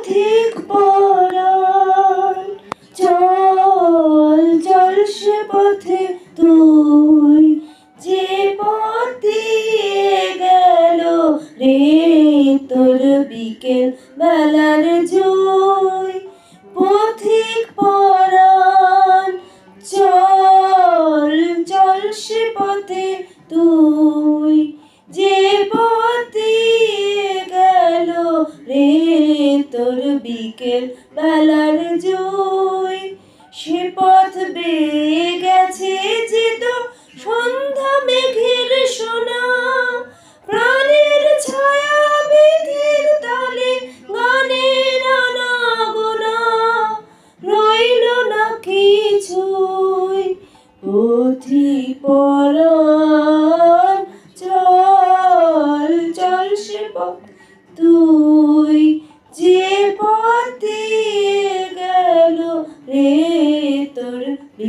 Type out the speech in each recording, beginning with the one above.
পথিক পরাণ চল চল সে পথে তুই। যে পথ গেল রে তোর বিকেল বেলার জুই, পথিক পরাণ, চল চল সে পথে তুই। পথ বেয়ে গেছে যে তো সন্ধ্যা মেঘের সোনা। প্রাণের ছায়া বিধির তলে গানের আনাগোনা। রইল না কিছুই পুঁথি পরাণ চল। চল সে পথ তুই যে পথ গেল রে।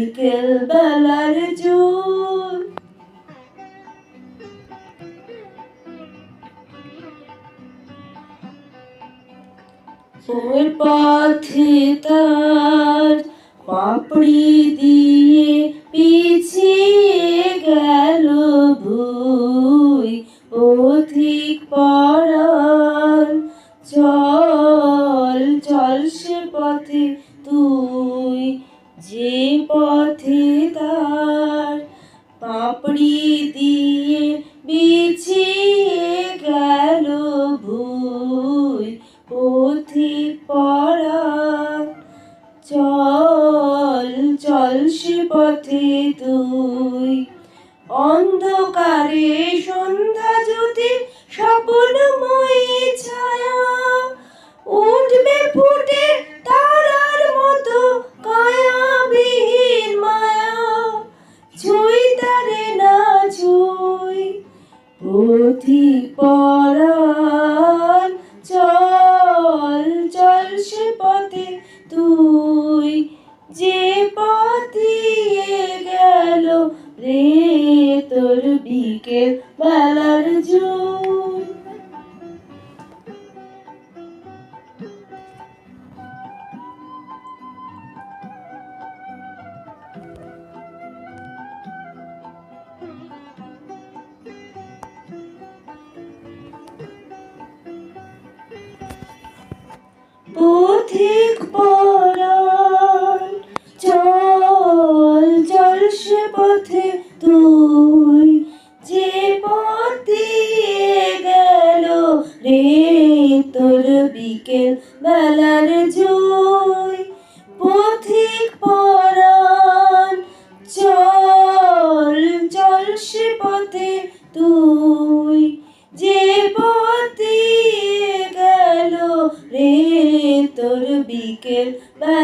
বিকেল বেলার জোর। ওর পথে তার পাপড়ি দিয়ে পিছিয়ে গেল ভুই। অধিক পড়ার চল চল সে যে পথে তার পাপড়ি দিয়ে বিছিয়ে গেল ভুই পথিক পরাণ চল চল সে পথে তুই। অন্ধকারে সন্ধ্যা জ্যোতি স্বপ্নময়ী পুঁথি পরাণ। চল চল সে পথে তুই যে পথিয়ে গেল রে তোর বিকেল বেলার জুই। পথিক পরাণ। চল চল সে পথে তুই। যে পথ গেল রে তোর বিকেল বেলার জুই। পথিক পরাণ, চল চল সে পথে তুই। Bye.